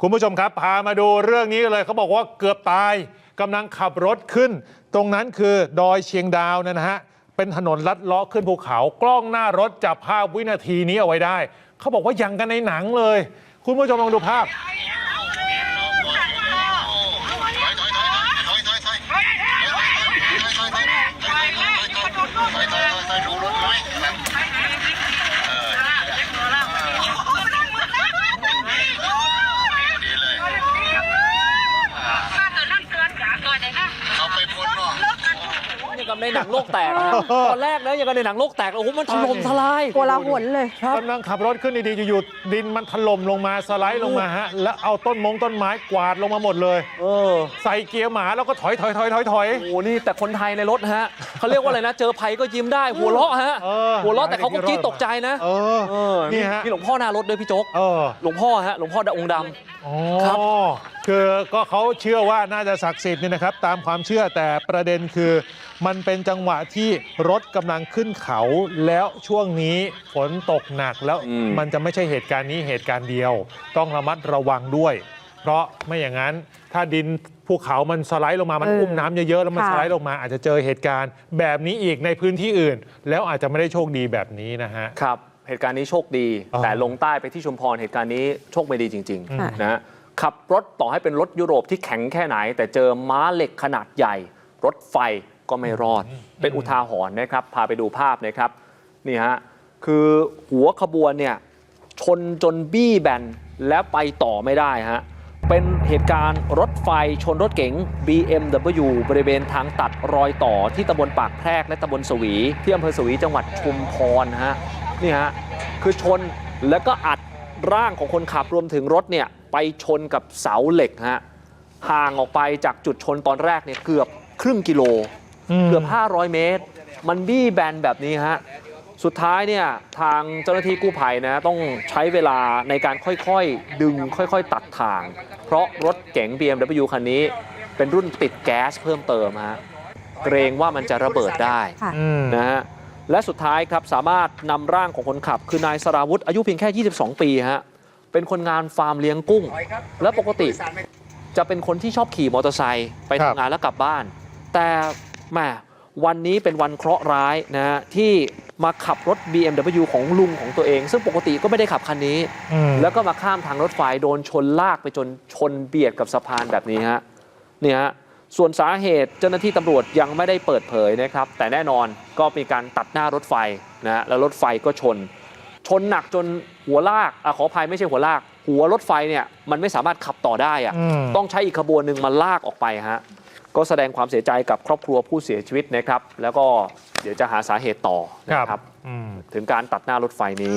คุณผู้ชมครับ พามาดูเรื่องนี้เลยเขาบอกว่าเกือบตายกำลังขับรถขึ้น ตรงนั้นคือดอยเชียงดาวนยนะฮะเป็นถนนลัดเลาะขึ้นภูเขากล้องหน้ารถจับภาพวินาทีนี้เอาไว้ได้ เขาบอกว่ายังกันในหนังเลย คุณผู้ชมลองดูภาพ เอาไปพ้นเนาะ อย่างกับในหนังโลกแตกนะตอนแรกนะอย่างกับในหนังโลกแตกโอ้โหมันถล่มทลายโกลาหลเลยกำลังขับรถขึ้นดีๆอยู่ๆดินมันถล่มลงมาสไลด์ลงมาฮะแล้วเอาต้นมงต้นไม้กวาดลงมาหมดเลยเออใส่เกียร์หมาแล้วก็ถอยถอยถอยถอยถอยโอ้โหนี่แต่คนไทยในรถฮะเขาเรียกว่าอะไรนะ เจอภัยก็ยิ้มได้หัวเราะฮะเออหัวเราะแต่เขาก็กรีดตกใจนะเออเออนี่ฮะมีหลวงพ่อหน้ารถด้วยพี่โจ๊กเออหลวงพ่อฮะหลวงพ่อองค์ดำอ๋อครับคือก็เขาเชื่อว่าน่าจะศักดิ์สิทธิ์นี่นะครับ ตามความเชื่อแต่ประเด็นคือ มันเป็นจังหวะที่รถกำลังขึ้นเขาแล้วช่วงนี้ฝนตกหนักแล้วมันจะไม่ใช่เหตุการณ์นี้เหตุการณ์เดียว ต้องระมัดระวังด้วย เพราะไม่อย่างนั้นถ้าดินภูเขามันสไลด์ลงมา มันเอออุ้มน้ำเยอะๆ แล้วมันค่ะสไลด์ลงมาอาจจะเจอเหตุการณ์แบบนี้อีกในพื้นที่อื่น แล้วอาจจะไม่ได้โชคดีแบบนี้นะฮะ ครับ เหตุการณ์นี้โชคดีอ๋อแต่ลงใต้ไปที่ชุมพรเหตุการณ์นี้โชคไม่ดีจริงอืมๆนะฮะขับรถต่อให้เป็นรถยุโรปที่แข็งแค่ไหน แต่เจอม้าเหล็กขนาดใหญ่ รถไฟ ก็ไม่รอด เป็นอุทาหรณ์นะครับ พาไปดูภาพนะครับนี่ฮะคือหัวขบวนเนี่ยชนจนบี้แบนแล้วไปต่อไม่ได้ฮะเป็นเหตุการณ์รถไฟชนรถเก๋ง BMW บริเวณทางตัดรอยต่อที่ตำบลปากแพรกและตำบลสวี ที่อำเภอสวีจังหวัดชุมพรนะฮะนี่ฮะคือชนแล้วก็อัดร่างของคนขับรวมถึงรถเนี่ยไปชนกับเสาเหล็กฮะห่างออกไปจากจุดชนตอนแรกเนี่ยเกือบครึ่งกิโล เกือบ 500 เมตร มันบี้แบนแบบนี้ฮะสุดท้ายเนี่ยทางเจ้าหน้าที่กู้ภัยนะต้องใช้เวลาในการค่อยๆ ดึงค่อยๆ ตัดทาง เพราะรถเก๋ง BMW คันนี้ เป็นรุ่นติดแก๊สเพิ่มเติมฮะเกรงว่ามันจะระเบิดได้ค่ะอืมนะฮะและสุดท้ายครับสามารถนำร่างของคนขับ คือนายสราวุธอายุเพียงแค่ 22 ปีฮะเป็นคนงานฟาร์มเลี้ยงกุ้ง และปกติจะเป็นคนที่ชอบขี่มอเตอร์ไซค์ไปครับทำงานแล้วกลับบ้าน แต่ แหมวันนี้เป็นวันเคราะห์ร้ายนะฮะที่มาขับรถ BMW ของลุงของตัวเอง ซึ่งปกติก็ไม่ได้ขับคันนี้อืมแล้วก็มาข้ามทางรถไฟโดนชนลากไปจนชนเบียดกับสะพานแบบนี้ฮะเนี่ยฮะส่วนสาเหตุเจ้าหน้าที่ตำรวจยังไม่ได้เปิดเผยนะครับ แต่แน่นอนก็มีการตัดหน้ารถไฟนะฮะแล้วรถไฟก็ชน ชนหนักจนหัวลากอะขออภัยไม่ใช่หัวลาก หัวรถไฟเนี่ยมันไม่สามารถขับต่อได้อะอืมต้องใช้อีกขบวนหนึ่งมาลากออกไปฮะ ก็แสดงความเสียใจกับครอบครัวผู้เสียชีวิตนะครับ แล้วก็เดี๋ยวจะหาสาเหตุต่อนะครับอืมถึงการตัดหน้ารถไฟนี้